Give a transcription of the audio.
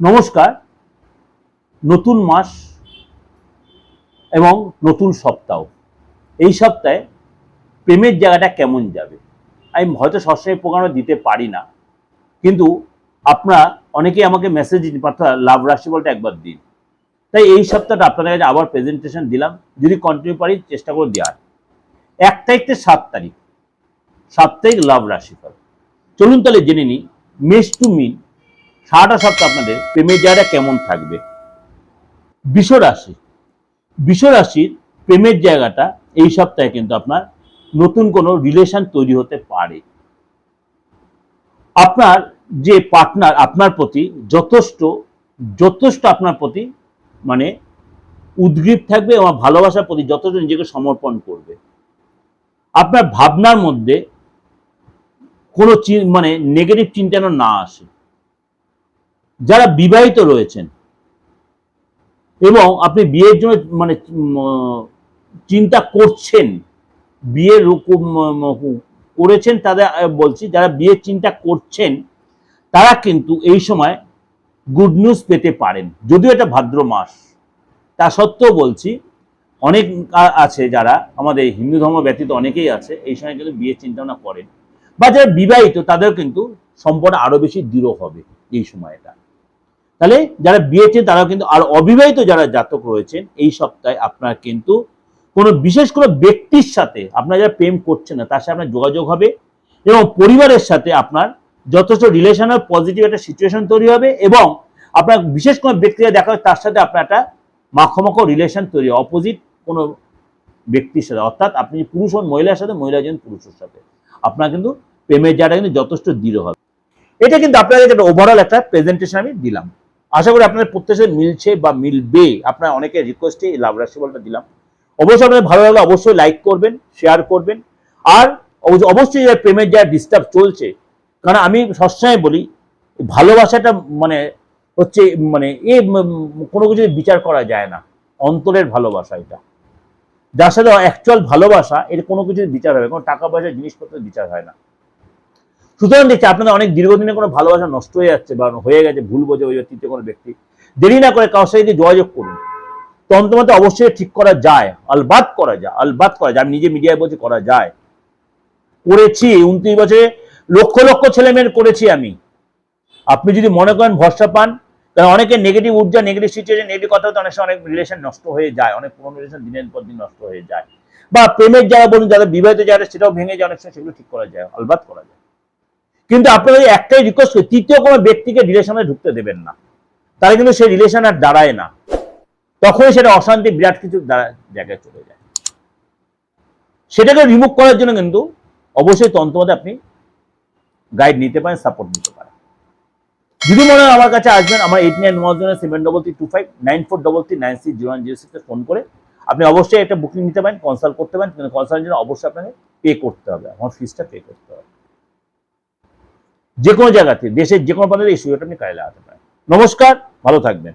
নমস্কার। নতুন মাস এবং নতুন সপ্তাহ। এই সপ্তাহে প্রেমের জায়গাটা কেমন যাবে? আমি হয়তো সবসময় প্রোগ্রামে দিতে পারি না, কিন্তু আপনারা অনেকেই আমাকে মেসেজ পাঠা লাভ রাশি বলটা একবার দিন। তাই এই সপ্তাহটা আপনাদের কাছে আবার প্রেজেন্টেশন দিলাম। যদি কন্টিনিউ পারি, চেষ্টা করে দেওয়ার এক তারিখ থেকে সাত তারিখ। তারিখ লাভ রাশিফল। চলুন তাহলে জেনে নিই। মেষ টু মিন সারাটা সপ্তাহ আপনাদের প্রেমের জায়গাটা কেমন থাকবে? বিষ রাশি। বিষ রাশির প্রেমের জায়গাটা এই সপ্তাহে কিন্তু আপনার নতুন কোনো রিলেশন তৈরি হতে পারে। আপনার যে পার্টনার আপনার প্রতি যথেষ্ট যথেষ্ট আপনার প্রতি মানে উদ্গ্রীব থাকবে এবং ভালোবাসার প্রতি যথেষ্ট নিজেকে সমর্পণ করবে। আপনার ভাবনার মধ্যে কোনো মানে নেগেটিভ চিন্তা না আসে। যারা বিবাহিত রয়েছেন, এবং আপনি বিয়ের জন্য মানে চিন্তা করছেন, বিয়ের করেছেন তাদের বলছি, যারা বিয়ের চিন্তা করছেন, তারা কিন্তু এই সময় গুড নিউজ পেতে পারেন। যদিও এটা ভাদ্র মাস, তা সত্ত্বেও বলছি, অনেক আছে যারা, আমাদের হিন্দু ধর্ম ব্যতীত অনেকেই আছে, এই সময় কিন্তু বিয়ের চিন্তা ভাবনা করেন। বা যারা বিবাহিত, তাদের কিন্তু সম্পর্ক আরও বেশি দৃঢ় হবে এই সময়টা। তাহলে যারা বিয়েছে তারাও কিন্তু আর অবিবাহিত যারা জাতক রয়েছেন, এই সপ্তাহে আপনার কিন্তু কোনো বিশেষ কোনো ব্যক্তির সাথে আপনার যারা প্রেম করছেন না, তার সাথে আপনার যোগাযোগ হবে এবং পরিবারের সাথে আপনার যথেষ্ট রিলেশনের পজিটিভ একটা সিচুয়েশন তৈরি হবে এবং আপনার বিশেষ কোনো ব্যক্তিরা দেখা হবে তার সাথে আপনার একটা মাখো রিলেশন তৈরি অপোজিট কোনো ব্যক্তির সাথে। অর্থাৎ আপনি পুরুষ হন, মহিলার সাথে, মহিলা একজন পুরুষের সাথে। আপনার কিন্তু প্রেমের জায়গাটা কিন্তু যথেষ্ট দৃঢ় হবে। এটা কিন্তু আপনাদের একটা ওভারঅল একটা প্রেজেন্টেশন আমি দিলাম। আশা করি আপনাদের প্রত্যেকের সাথে মিলছে বা মিলবে। আপনার অনেকের রিকোয়েস্টে লাভ রাশি বলটা দিলাম। অবশ্যই আপনাদের ভালো লাগলে অবশ্যই লাইক করবেন শেয়ার করবেন। আর অবশ্য- অবশ্যই প্রেমের যা ডিস্টার্ব চলছে, কারণ আমি সবসময় বলি, ভালোবাসাটা মানে হচ্ছে মানে এ কোনো কিছু বিচার করা যায় না। অন্তরের ভালোবাসা এটা। যার সাথে অ্যাকচুয়াল ভালোবাসা, এর কোনো কিছু বিচার হবে কোনো টাকা পয়সা জিনিসপত্রের বিচার হয় না। সুতরাং দেখছি আপনাদের অনেক দীর্ঘদিনে কোনো ভালোবাসা নষ্ট হয়ে যাচ্ছে বা হয়ে গেছে, ভুল বোঝে ওই তৃতীয় কোনো ব্যক্তি। দেরি না করে কারোর সাথে যদি যোগাযোগ করুন। তন্ত্রমতে অবশ্যই ঠিক করা যায়, আলবাত করা যায়, আলবাত করা যায়। আমি নিজে মিডিয়ায় বলছি করা যায়। করেছি উনত্রিশ বছরে লক্ষ লক্ষ ছেলে মেয়ের করেছি আমি। আপনি যদি মনে করেন ভরসা পান, তাহলে অনেকে নেগেটিভ ঊর্জা নেগেটিভ সিচুয়েশন নেগেটিভ কথা তো অনেক সময় অনেক রিলেশন নষ্ট হয়ে যায়, অনেক পুরনো রিলেশন দিনের পর দিন নষ্ট হয়ে যায়। বা প্রেমের যারা বলুন যারা বিবাহিত যারা সেটাও ভেঙে যায়, অনেক সময় সেগুলো ঠিক করা যায়, আলবাত করা যায়। কিন্তু আপনাদের একটাই রিকোয়েস্ট করি তৃতীয় কোনো ব্যক্তিকে রিলেশনে ঢুকতে দেবেন না। তাহলে কিন্তু সেই রিলেশন আর দাঁড়ায় না। তখনই সেটা অশান্তি, বিরাট কিছু জায়গায় চলে যায়। সেটাকে রিমুভ করার জন্য কিন্তু অবশ্যই তন্ত্রমতে আপনি গাইড নিতে পারেন সাপোর্ট নিতে পারেন। যদি মনে হয় আমার কাছে আসবেন, আমার eight nine one zero seven double three two five nine four double three nine six zero one zero সিক্সে ফোন করে আপনি অবশ্যই একটা বুকিং নিতে পারেন কনসাল্ট করতে পারেন। কিন্তু কনসাল্টের জন্য অবশ্যই আপনাকে পে করতে হবে। আমার ফিসটা পে করতে হবে। যে কোনো জায়গাতে, দেশের যে কোনো প্রান্তে এই সুযোগটা আপনি কাজে লাগাতে পারেন। নমস্কার, ভালো থাকবেন।